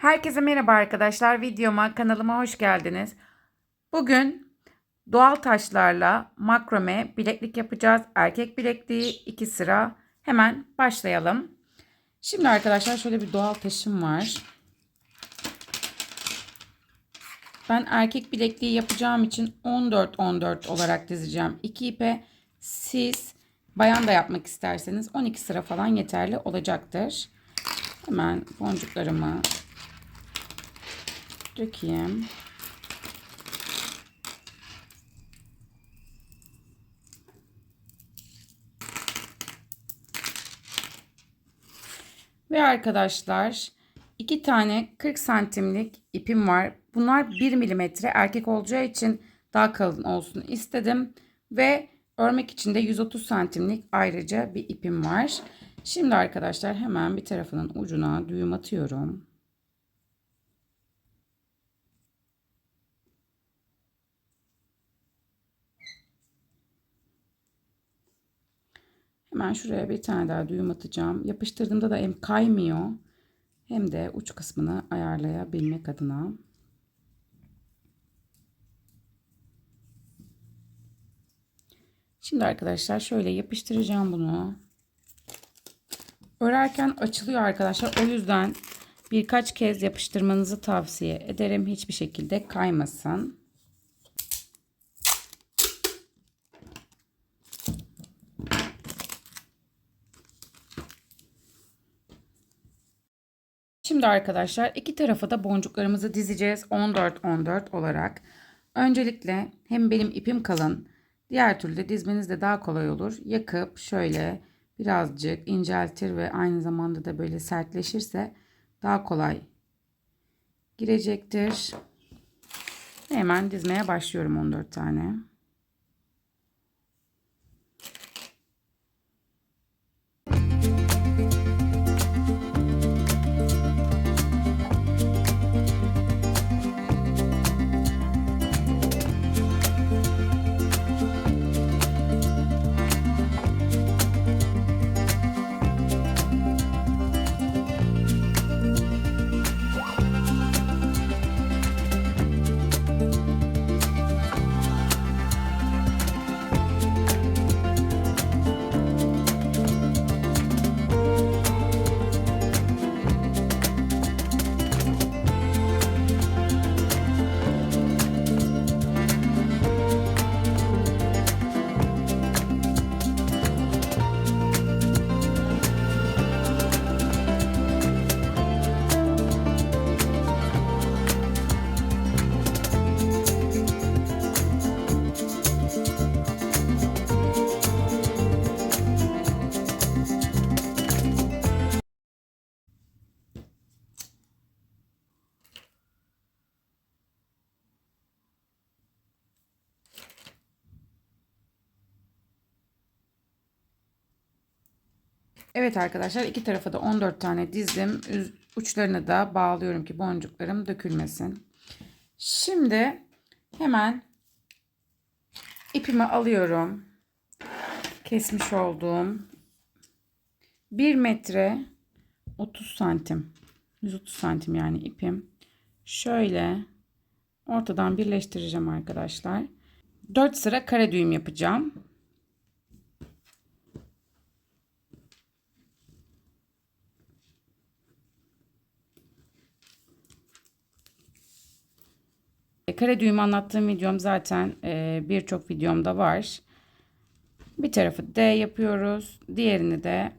Herkese merhaba arkadaşlar. Videoma, kanalıma hoş geldiniz. Bugün doğal taşlarla makrome bileklik yapacağız. Erkek bilekliği iki sıra. Hemen başlayalım. Şimdi arkadaşlar şöyle bir doğal taşım var. Ben erkek bilekliği yapacağım için 14-14 olarak dizeceğim. 2 ipe siz bayan da yapmak isterseniz 12 sıra falan yeterli olacaktır. Hemen boncuklarımı dökeyim. Ve arkadaşlar iki tane 40 santimlik ipim var. Bunlar 1 milimetre erkek olacağı için daha kalın olsun istedim. Ve örmek için de 130 santimlik ayrıca bir ipim var. Şimdi arkadaşlar hemen bir tarafının ucuna düğüm atıyorum. Hemen şuraya bir tane daha düğüm atacağım. Yapıştırdığımda da hem kaymıyor hem de uç kısmını ayarlayabilmek adına. Şimdi arkadaşlar şöyle yapıştıracağım bunu. Örerken açılıyor arkadaşlar. O yüzden birkaç kez yapıştırmanızı tavsiye ederim. Hiçbir şekilde kaymasın. Şimdi arkadaşlar iki tarafa da boncuklarımızı dizeceğiz 14-14 olarak. Öncelikle hem benim ipim kalın diğer türlü de dizmeniz de daha kolay olur. Yakıp şöyle birazcık inceltir ve aynı zamanda da böyle sertleşirse daha kolay girecektir. Hemen dizmeye başlıyorum 14 tane. Evet arkadaşlar iki tarafa da 14 tane dizdim. Uçlarını da bağlıyorum ki boncuklarım dökülmesin. Şimdi hemen ipimi alıyorum. Kesmiş olduğum 1 metre 30 santim 130 santim yani ipim. Şöyle ortadan birleştireceğim arkadaşlar. 4 sıra kare düğüm yapacağım. Kare düğüm anlattığım videom zaten e, birçok videomda var. Bir tarafı D yapıyoruz. Diğerini de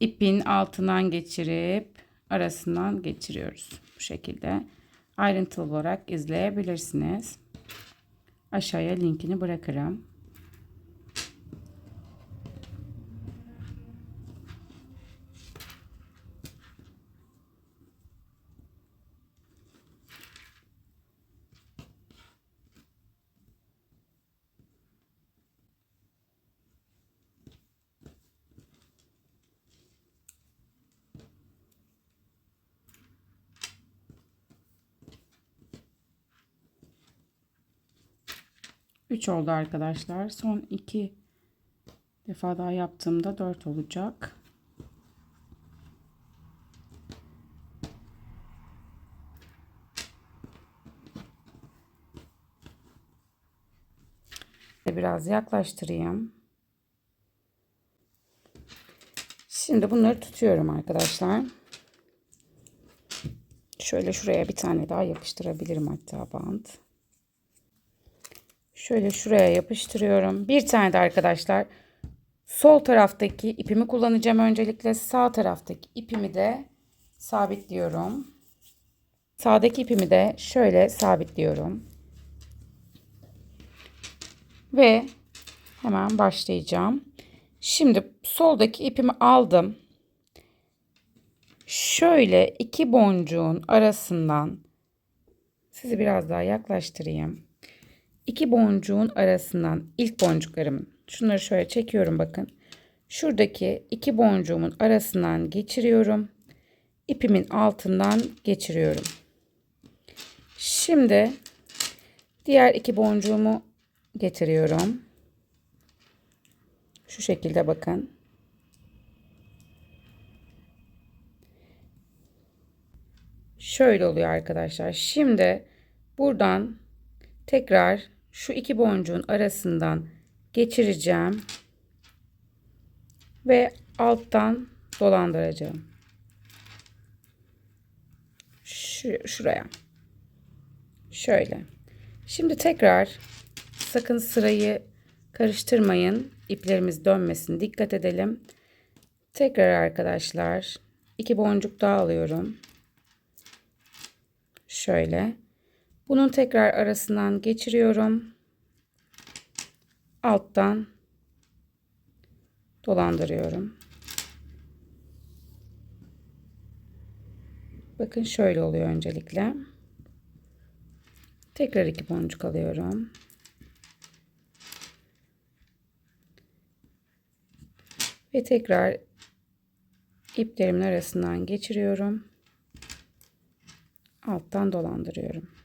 ipin altından geçirip arasından geçiriyoruz. Bu şekilde ayrıntılı olarak izleyebilirsiniz. Aşağıya linkini bırakırım. 3 oldu arkadaşlar. Son 2 defa daha yaptığımda 4 olacak. biraz yaklaştırayım. Şimdi bunları tutuyorum arkadaşlar. Şöyle şuraya bir tane daha yapıştırabilirim hatta bant. Şöyle şuraya yapıştırıyorum. Bir tane de arkadaşlar sol taraftaki ipimi kullanacağım öncelikle. Sağ taraftaki ipimi de sabitliyorum. Sağdaki ipimi de şöyle sabitliyorum. Ve hemen başlayacağım. Şimdi soldaki ipimi aldım. Şöyle iki boncuğun arasından sizi biraz daha yaklaştırayım. İki boncuğun arasından ilk boncuklarım. Şunları şöyle çekiyorum bakın. Şuradaki iki boncuğumun arasından geçiriyorum. İpimin altından geçiriyorum. Şimdi diğer iki boncuğumu getiriyorum. Şu şekilde bakın. Şöyle oluyor arkadaşlar. Şimdi buradan tekrar şu iki boncuğun arasından geçireceğim. Ve alttan dolandıracağım. Şu, şuraya. Şöyle. Şimdi tekrar sakın sırayı karıştırmayın. İplerimiz dönmesin. Dikkat edelim. Tekrar arkadaşlar iki boncuk daha alıyorum. Şöyle. Bunun tekrar arasından geçiriyorum. Alttan dolandırıyorum. Bakın şöyle oluyor öncelikle. Tekrar iki boncuk alıyorum. Ve tekrar iplerimin arasından geçiriyorum. Alttan dolandırıyorum.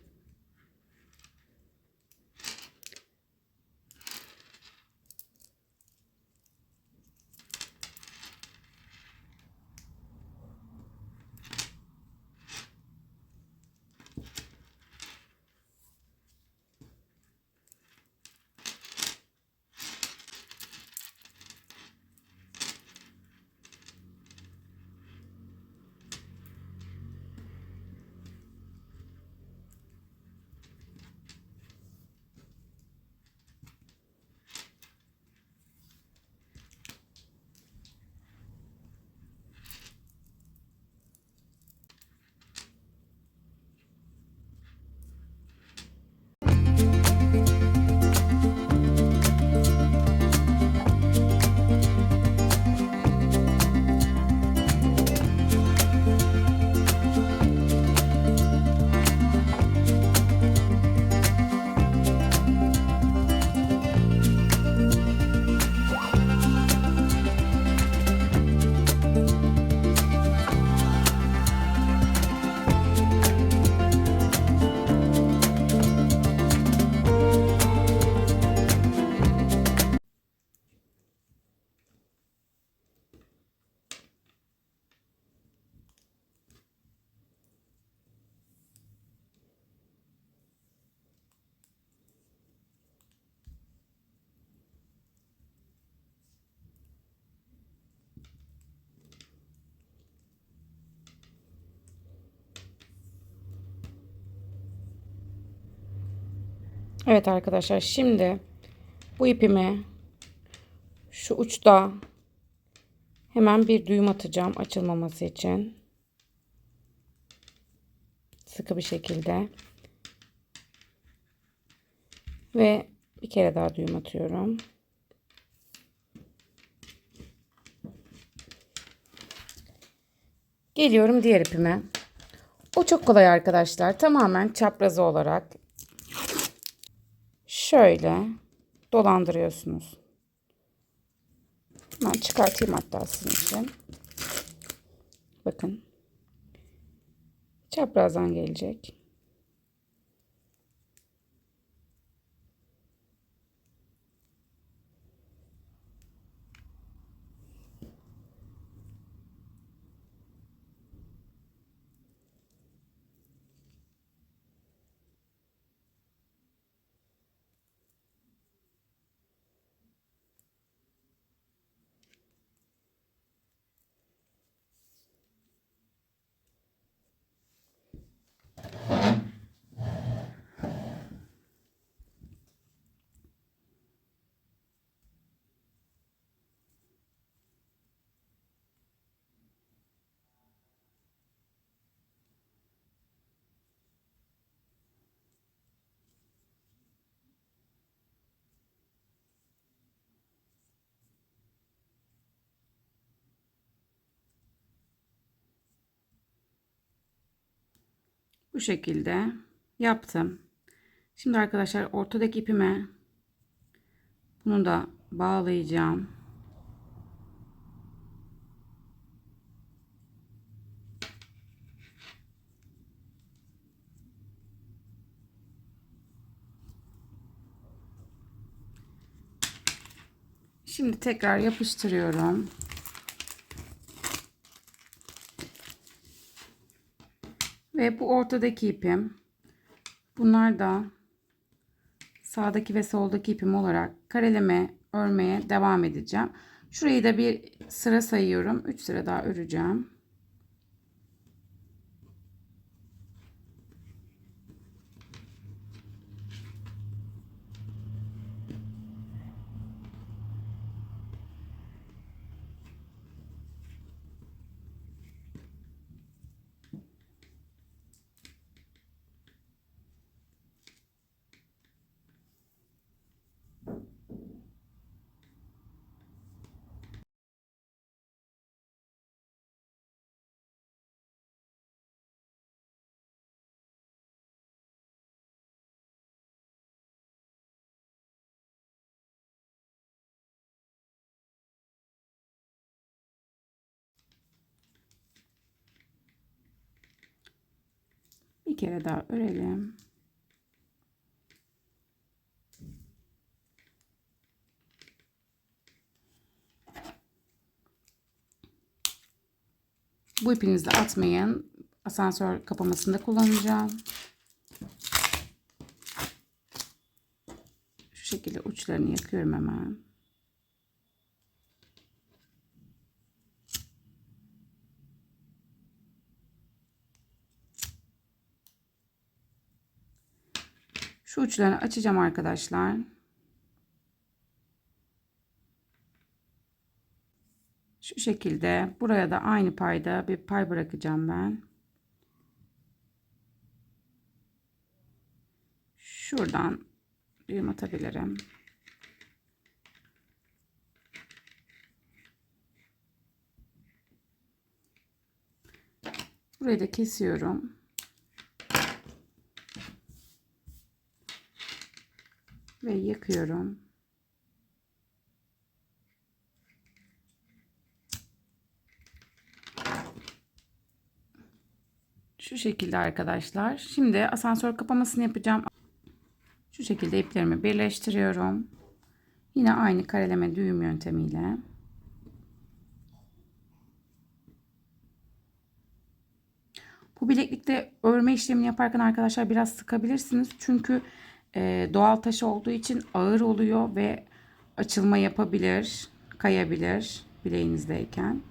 Evet arkadaşlar şimdi bu ipimi şu uçta hemen bir düğüm atacağım açılmaması için. Sıkı bir şekilde. Ve bir kere daha düğüm atıyorum. Geliyorum diğer ipime. O çok kolay arkadaşlar. Tamamen çaprazı olarak şöyle dolandırıyorsunuz. Ben çıkartayım hatta sizin için. Bakın. Çaprazdan gelecek. Bu şekilde yaptım. Şimdi arkadaşlar ortadaki ipime bunu da bağlayacağım. Şimdi tekrar yapıştırıyorum. Ve bu ortadaki ipim. Bunlar da sağdaki ve soldaki ipim olarak kareleme örmeye devam edeceğim. Şurayı da bir sıra sayıyorum. 3 sıra daha öreceğim. Bir kere daha örelim. Bu ipinizi de atmayın. Asansör kapamasında kullanacağım. Şu şekilde uçlarını yakıyorum hemen. Şu uçlarını açacağım arkadaşlar. Şu şekilde buraya da aynı payda bir pay bırakacağım ben. Şuradan düğüm atabilirim. Burayı da kesiyorum. Ve yıkıyorum. Şu şekilde arkadaşlar. Şimdi asansör kapamasını yapacağım. Şu şekilde iplerimi birleştiriyorum. Yine aynı kareleme düğüm yöntemiyle. Bu bileklikte örme işlemini yaparken arkadaşlar biraz sıkabilirsiniz. Çünkü e, doğal taş olduğu için ağır oluyor ve açılma yapabilir, kayabilir bileğinizdeyken.